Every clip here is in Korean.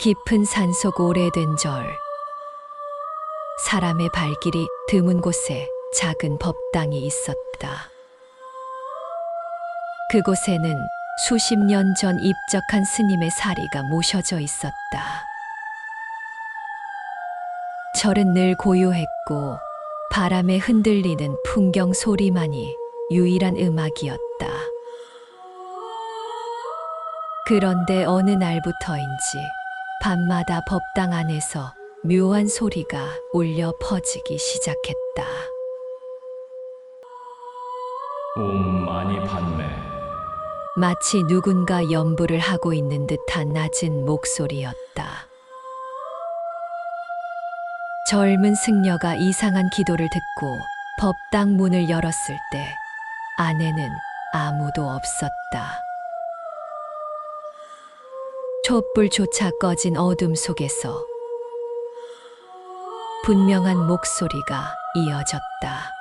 깊은 산속 오래된 절. 사람의 발길이 드문 곳에 작은 법당이 있었다. 그곳에는 수십 년 전 입적한 스님의 사리가 모셔져 있었다. 절은 늘 고요했고 바람에 흔들리는 풍경 소리만이 유일한 음악이었다. 그런데 어느 날부터인지 밤마다 법당 안에서 묘한 소리가 울려 퍼지기 시작했다. 옴 많이 받네. 마치 누군가 연부를 하고 있는 듯한 낮은 목소리였다. 젊은 승려가 이상한 기도를 듣고 법당 문을 열었을 때 안에는 아무도 없었다. 촛불조차 꺼진 어둠 속에서 분명한 목소리가 이어졌다.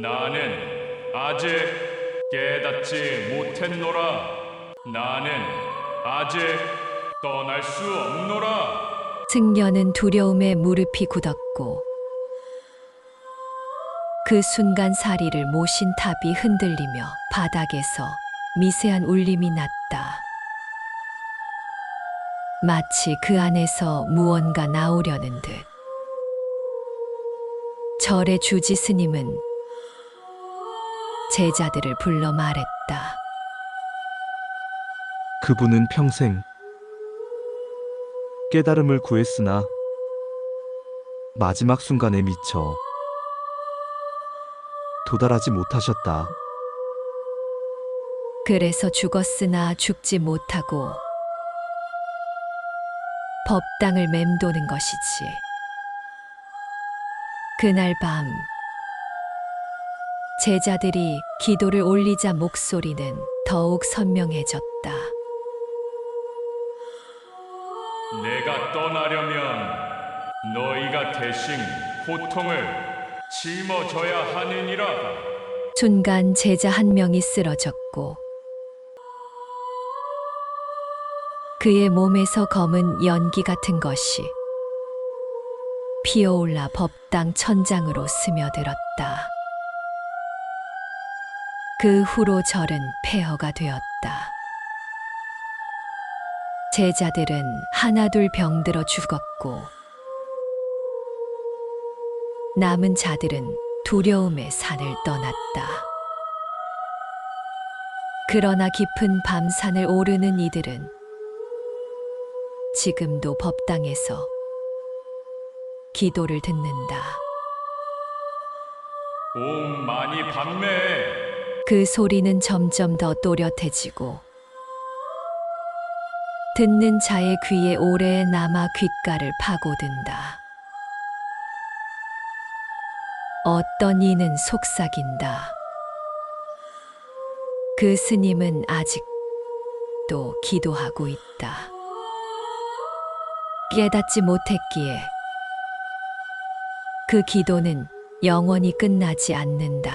나는 아직 깨닫지 못했노라. 나는 아직 떠날 수 없노라. 승려는 두려움에 무릎이 굳었고 그 순간 사리를 모신 탑이 흔들리며 바닥에서 미세한 울림이 났다. 마치 그 안에서 무언가 나오려는 듯. 절의 주지 스님은 제자들을 불러 말했다. 그분은 평생 깨달음을 구했으나 마지막 순간에 미쳐 도달하지 못하셨다. 그래서 죽었으나 죽지 못하고 법당을 맴도는 것이지. 그날 밤 제자들이 기도를 올리자 목소리는 더욱 선명해졌다. 내가 떠나려면 너희가 대신 고통을 짊어져야 하느니라. 순간 제자 한 명이 쓰러졌고 그의 몸에서 검은 연기 같은 것이 피어올라 법당 천장으로 스며들었다. 그 후로 절은 폐허가 되었다. 제자들은 하나둘 병들어 죽었고 남은 자들은 두려움의 산을 떠났다. 그러나 깊은 밤산을 오르는 이들은 지금도 법당에서 기도를 듣는다. 옴 많이 받네. 그 소리는 점점 더 또렷해지고 듣는 자의 귀에 오래 남아 귓가를 파고든다. 어떤 이는 속삭인다. 그 스님은 아직도 기도하고 있다. 깨닫지 못했기에 그 기도는 영원히 끝나지 않는다.